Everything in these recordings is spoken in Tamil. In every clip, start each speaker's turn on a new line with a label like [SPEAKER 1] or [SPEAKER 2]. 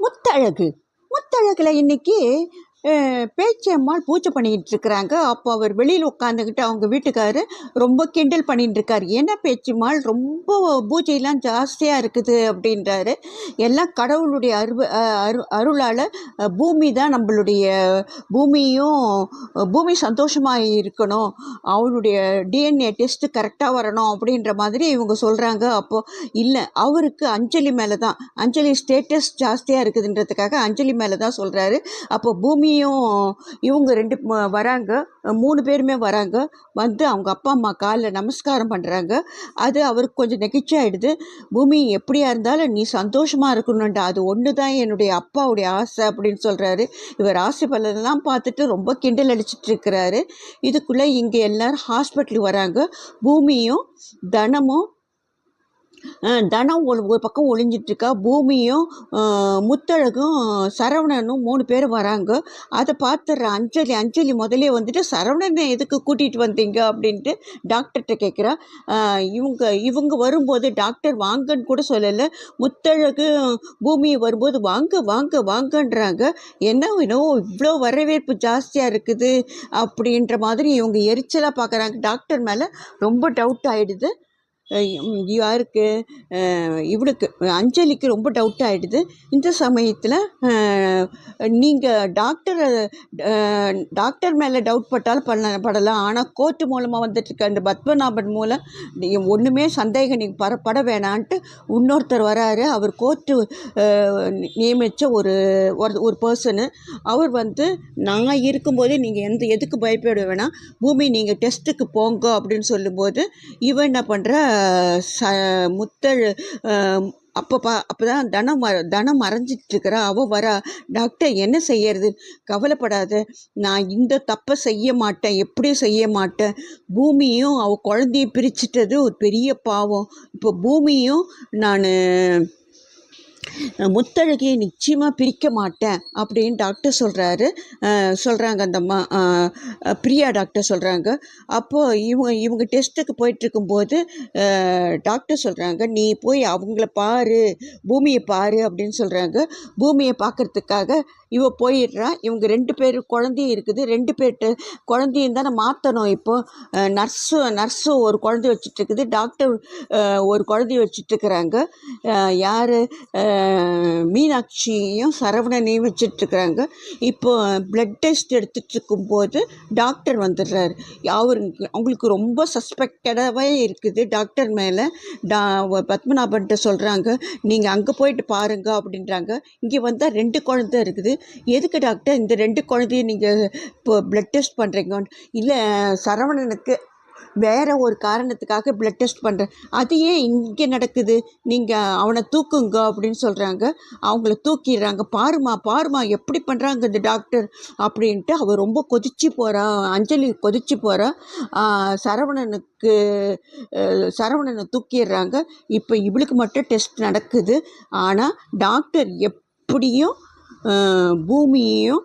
[SPEAKER 1] முத்தழகு. முத்தழகில் இன்னைக்கு பேச்சியம்மாள் பூஜை பண்ணிக்கிட்டு இருக்கிறாங்க அப்போ அவர் வெளியில் உட்காந்துக்கிட்டு அவங்க வீட்டுக்காரு ரொம்ப கிண்டல் பண்ணிகிட்டு இருக்காரு என்ன பேச்சியம்மாள் ரொம்ப பூஜையெல்லாம் ஜாஸ்தியாக இருக்குது அப்படின்றாரு. எல்லாம் கடவுளுடைய அரு அரு அருளால் பூமி தான் நம்மளுடைய பூமியும் பூமி சந்தோஷமாக இருக்கணும். அவனுடைய டிஎன்ஏ டெஸ்ட்டு கரெக்டாக வரணும் அப்படின்ற மாதிரி இவங்க சொல்கிறாங்க அப்போது இல்லை அவருக்கு அஞ்சலி மேலே தான் அஞ்சலி ஸ்டேட்டஸ் ஜாஸ்தியாக இருக்குதுன்றதுக்காக அஞ்சலி மேலே தான் சொல்கிறாரு அப்போ மம்மியும் இவங்க ரெண்டு வராங்க. மூணு பேருமே வராங்க. வந்து அவங்க அப்பா அம்மா காலில் நமஸ்காரம் பண்ணுறாங்க அது அவருக்கு கொஞ்சம் நெகிழ்ச்சியாயிடுது பூமி எப்படியா இருந்தாலும் நீ சந்தோஷமாக இருக்கணும்டா. அது ஒன்று தான் என்னுடைய அப்பாவுடைய ஆசை அப்படின்னு சொல்கிறாரு இவர் ஆசை பலனெல்லாம் பார்த்துட்டு ரொம்ப கிண்டல் அடிச்சிட்டு இருக்கிறாரு. இதுக்குள்ளே இங்கே எல்லோரும் ஹாஸ்பிட்டலுக்கு வராங்க. பூமியும் தனமும் தனம் ஒரு ஒரு பக்கம் ஒளிஞ்சிட்டு இருக்கா பூமியும் முத்தழகும் சரவணனும் மூணு பேர் வராங்க. அதை பார்த்துடுற அஞ்சலி அஞ்சலி முதலே வந்துட்டு சரவணனை எதுக்கு கூட்டிகிட்டு வந்தீங்க அப்படின்ட்டு டாக்டர்கிட்ட கேட்குறா இவங்க இவங்க வரும்போது டாக்டர் வாங்கன்னு கூட சொல்லலை. முத்தழகு பூமியை வரும்போது வாங்க வாங்க வாங்கன்றாங்க. என்ன வேணும் இவ்வளோ வரவேற்பு ஜாஸ்தியாக இருக்குது அப்படின்ற மாதிரி இவங்க எரிச்சலாக பார்க்குறாங்க டாக்டர் மேலே ரொம்ப டவுட் ஆகிடுது யாருக்கு? இவளுக்கு. அஞ்சலிக்கு ரொம்ப டவுட் ஆகிடுது இந்த சமயத்தில் நீங்கள் டாக்டர் டாக்டர் மேலே டவுட் பட்டாலும் பண்ண படலாம். ஆனால் கோர்ட்டு மூலமாக வந்துட்டுருக்க அந்த பத்மநாபன் மூலம் நீங்கள் ஒன்றுமே சந்தேகம் நீங்கள் பரப்பட பட வேணான்ட்டு இன்னொருத்தர் வராரு. அவர் கோர்ட்டு நியமித்த ஒரு ஒரு- ஒரு பர்சனு அவர் வந்து நான் இருக்கும்போதே நீங்கள் எந்த எதுக்கு பயப்பட வேணாம். பூமி நீங்கள் டெஸ்ட்டுக்கு போங்க. அப்படின்னு சொல்லும்போது இவன் என்ன பண்ணுற ச முத்தழு அப்போ பா அப்போ தான் தனம் வர தனம் மறைஞ்சிட்டு இருக்கிறா அவள் வரா டாக்டர் என்ன செய்யறது? கவலைப்படாத. நான் இந்த தப்பை செய்ய மாட்டேன். எப்படியும் செய்ய மாட்டேன். பூமியும் அவள் குழந்தைய பிரிச்சிட்டது ஒரு பெரிய பாவம். இப்போ பூமியும் நான் முத்தழகியை நிச்சயமாக பிரிக்க மாட்டேன் அப்படின்னு டாக்டர் சொல்கிறாரு சொல்கிறாங்க அந்த அம்மா பிரியா டாக்டர் சொல்கிறாங்க அப்போது இவங்க இவங்க டெஸ்ட்டுக்கு போயிட்டுருக்கும்போது டாக்டர் சொல்கிறாங்க நீ போய் அவங்கள பாரு பூமியை பாரு அப்படின்னு சொல்கிறாங்க பூமியை பார்க்கறதுக்காக இவ போயிடுறா. இவங்க ரெண்டு பேர் குழந்தையும் இருக்குது. ரெண்டு பேர்கிட்ட குழந்தையும் தானே மாற்றணும் இப்போது நர்ஸு நர்ஸு ஒரு குழந்தைய வச்சுட்டு இருக்குது டாக்டர் ஒரு குழந்தைய வச்சுட்ருக்குறாங்க யார்? மீனாட்சியும் சரவணனையும் வச்சிட்ருக்குறாங்க. இப்போ பிளட் டெஸ்ட் எடுத்துகிட்டு இருக்கும்போது டாக்டர் வந்துடுறாரு அவருக்கு அவங்களுக்கு ரொம்ப சஸ்பெக்டடாகவே இருக்குது. டாக்டர் மேலே டா பத்மநாபன்ட்ட சொல்கிறாங்க நீங்கள் அங்கே போயிட்டு பாருங்க அப்படின்றாங்க. இங்கே வந்தால் ரெண்டு குழந்தை இருக்குது. எதுக்கு டாக்டர் இந்த ரெண்டு குழந்தைய நீங்கள் இப்போ பிளட் டெஸ்ட் பண்ணுறீங்க இல்லை சரவணனுக்கு வேற ஒரு காரணத்துக்காக பிளட் டெஸ்ட் பண்ணுறேன் அது ஏன் இங்கே நடக்குது? நீங்கள் அவனை தூக்குங்க அப்படின்னு சொல்கிறாங்க அவங்கள தூக்கிடுறாங்க. பாருமா பாருமா எப்படி பண்ணுறாங்க இந்த டாக்டர் அப்படின்ட்டு அவள் ரொம்ப கொதிச்சு போகிறா அஞ்சலி கொதிச்சு போகிறா சரவணனுக்கு சரவணனை தூக்கிடுறாங்க. இப்போ இவளுக்கு மட்டும் டெஸ்ட் நடக்குது. ஆனால் டாக்டர் எப்படியும் பூமியையும்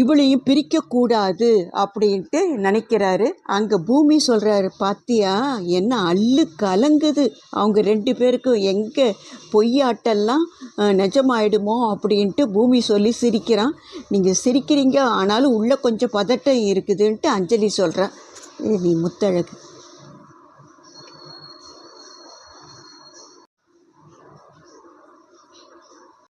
[SPEAKER 1] இவளையும் பிரிக்கக்கூடாது அப்படின்ட்டு நினைக்கிறாரு. அங்கே பூமி சொல்கிறாரு பாத்தியா என்ன அள்ளு கலங்குது. அவங்க ரெண்டு பேருக்கும் எங்கே பொய்யாட்டெல்லாம் நிஜமாயிடுமோ? அப்படின்ட்டு பூமி சொல்லி சிரிக்கிறான். நீங்கள் சிரிக்கிறீங்க ஆனாலும் உள்ளே கொஞ்சம் பதட்டம் இருக்குதுன்ட்டு அஞ்சலி சொல்கிறான் நீ முத்தழகு.